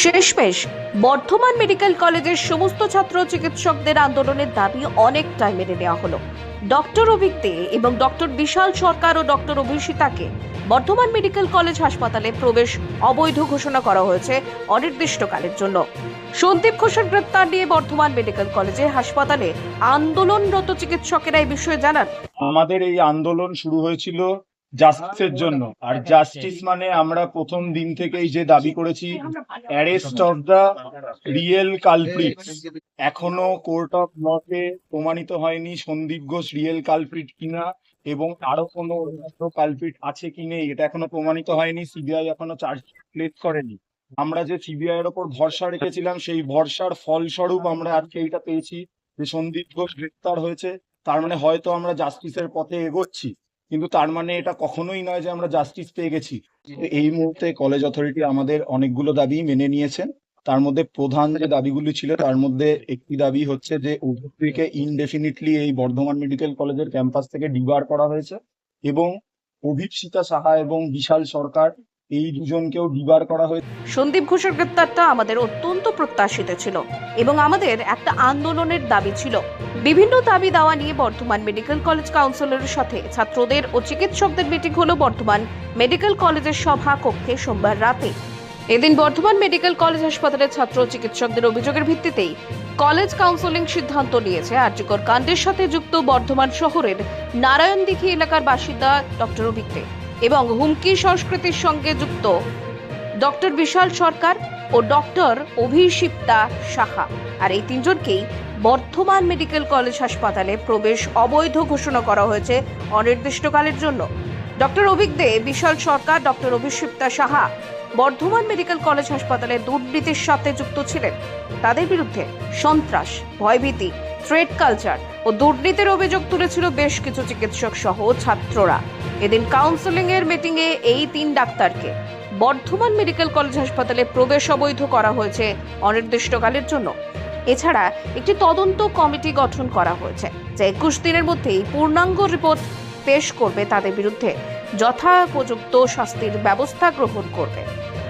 শেষমেশ, বর্ধমান মেডিকেল কলেজের সমস্ত ছাত্র চিকিৎসকদের আন্দোলনের দাবি অনেকটাই মেনে নেওয়া হলো। ডক্টর অভিক দে এবং ডক্টর বিশাল সরকার ও ডক্টর অভিষিতাকে বর্ধমান মেডিকেল কলেজ হাসপাতালে প্রবেশ অবৈধ ঘোষণা করা হয়েছে অনির্দিষ্টকালের জন্য। সন্দীপ ঘোষের গ্রেপ্তার নিয়ে বর্ধমান মেডিকেল কলেজে হাসপাতালে আন্দোলনরত চিকিৎসকেরা এই বিষয়ে জানান। আমাদের এই আন্দোলন শুরু হয়েছিল জাস্টিসের জন্য। আর জাস্টিস মানে আমরা প্রথম দিন থেকেই যে দাবি করেছি arrest of the real culprit এখনও কোর্ট অফ লতে প্রমাণিত হয়নি সন্দীপ ঘোষ রিয়েল কালপ্রিট কিনা এবং আরও কোনো অন্যান্য কালপ্রিট আছে কি নেই এটা এখনও প্রমাণিত হয়নি। সিবিআই এখনও চার্জ প্লেস করেনি। আমরা যে সিবিআই এর ওপর ভরসা রেখেছিলাম সেই ভরসার ফলস্বরূপ আমরা আজকে এইটা পেয়েছি যে সন্দীপ ঘোষ গ্রেফতার হয়েছে। তার মানে হয়তো আমরা জাস্টিসের পথে এগোচ্ছি। কিন্তু তার মানে এটা কখনোই নয় যে আমরা জাস্টিস পেয়ে গেছি। এই মুহূর্তে কলেজ অথরিটি আমাদের অনেকগুলো দাবি মেনে নিয়েছেন। তার মধ্যে প্রধান যে দাবিগুলি ছিল তার মধ্যে একটি দাবি হচ্ছে যে অভিজ্ঞকে ইনডেফিনিটলি এই বর্ধমান মেডিকেল কলেজের ক্যাম্পাস থেকে ডিবার করা হয়েছে এবং অভিপ্সিতা সাহা এবং বিশাল সরকার এই দুজনকেও ডিবার করা হয়েছে। সন্দীপ ঘোষের গ্রেপ্তারটা আমাদের অত্যন্ত প্রত্যাশিত ছিল এবং আমাদের একটা আন্দোলনের দাবি ছিল। বিভিন্ন দাবি দাওয়া নিয়ে বর্ধমান মেডিকেল কলেজ কাউন্সিলরের সাথে ছাত্রদের ও চিকিৎসকদের মিটিং হলো বর্ধমান মেডিকেল কলেজের সভা কক্ষে সোমবার রাতে। এদিন বর্ধমান মেডিকেল কলেজ হাসপাতালের ছাত্র চিকিৎসকদের অভিযোগের ভিত্তিতেই কলেজ কাউন্সিলিং সিদ্ধান্ত নিয়েছে আর্যকর কাণ্ডের সাথে যুক্ত বর্ধমান শহরের নারায়ণদিঘি এলাকার বাসিন্দা ডক্টর অভিজ্ঞ। এবং হুমকি সংস্কৃতির সঙ্গে যুক্ত। ডক্টর বিশাল সরকার ও ডক্টর অভিষিপ্তা সাহা। আর এই তিনজনকেই বর্ধমান মেডিকেল কলেজ হাসপাতালে প্রবেশ অবৈধ ঘোষণা করা হয়েছে অনির্দিষ্টকালের জন্য। Doctor Abhik De, Bishal Sarkar, doctor Abhishipta Saha Bardhaman medical college হাসপাতালে দুর্নীতির সাথে যুক্ত ছিলেন। তাদের বিরুদ্ধে সন্ত্রাস, ভয়ভীতি থ্রেড কালচার ও দুর্নীতির অভিযোগ তুলেছিল বেশ কিছু চিকিৎসক সহ ছাত্ররা। এদিন কাউন্সেলিং এর মিটিং এ এই তিন ডাক্তারকে বর্ধমান মেডিকেল কলেজ হাসপাতালে প্রবেশ অবৈধ করা হয়েছে অনির্দিষ্টকালের জন্য। এছাড়া একটি তদন্ত কমিটি গঠন করা হয়েছে, যা একুশ দিনের মধ্যেই পূর্ণাঙ্গ রিপোর্ট পেশ করবে তাদের বিরুদ্ধে। যথাপযুক্ত শাস্তির ব্যবস্থা গ্রহণ করবে।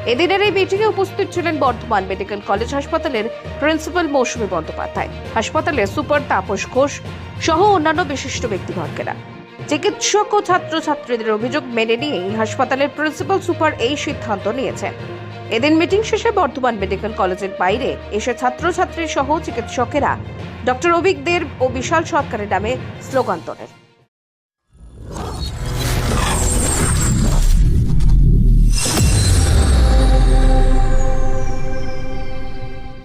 এদিনের এই মিটিংয়ে উপস্থিত ছিলেন বর্ধমান মেডিকেল কলেজ হাসপাতালের প্রিন্সিপাল মৌসুমী বন্দ্যোপাধ্যায়। হাসপাতালের সুপার তাপস ঘোষ সহ অন্যান্য বিশিষ্ট ব্যক্তিবর্গেরা। চিকিৎসক ও ছাত্রছাত্রীদের অভিযোগ মেনে নিয়েই হাসপাতালের প্রিন্সিপাল সুপার এই সিদ্ধান্ত নিয়েছেন। এদিন মিটিং শেষে বর্ধমান মেডিকেল কলেজের বাইরে এসে ছাত্রছাত্রী সহ চিকিৎসকেরা ডক্টর অভিক দের ও বিশাল সরকারের নামে স্লোগান তোলেন।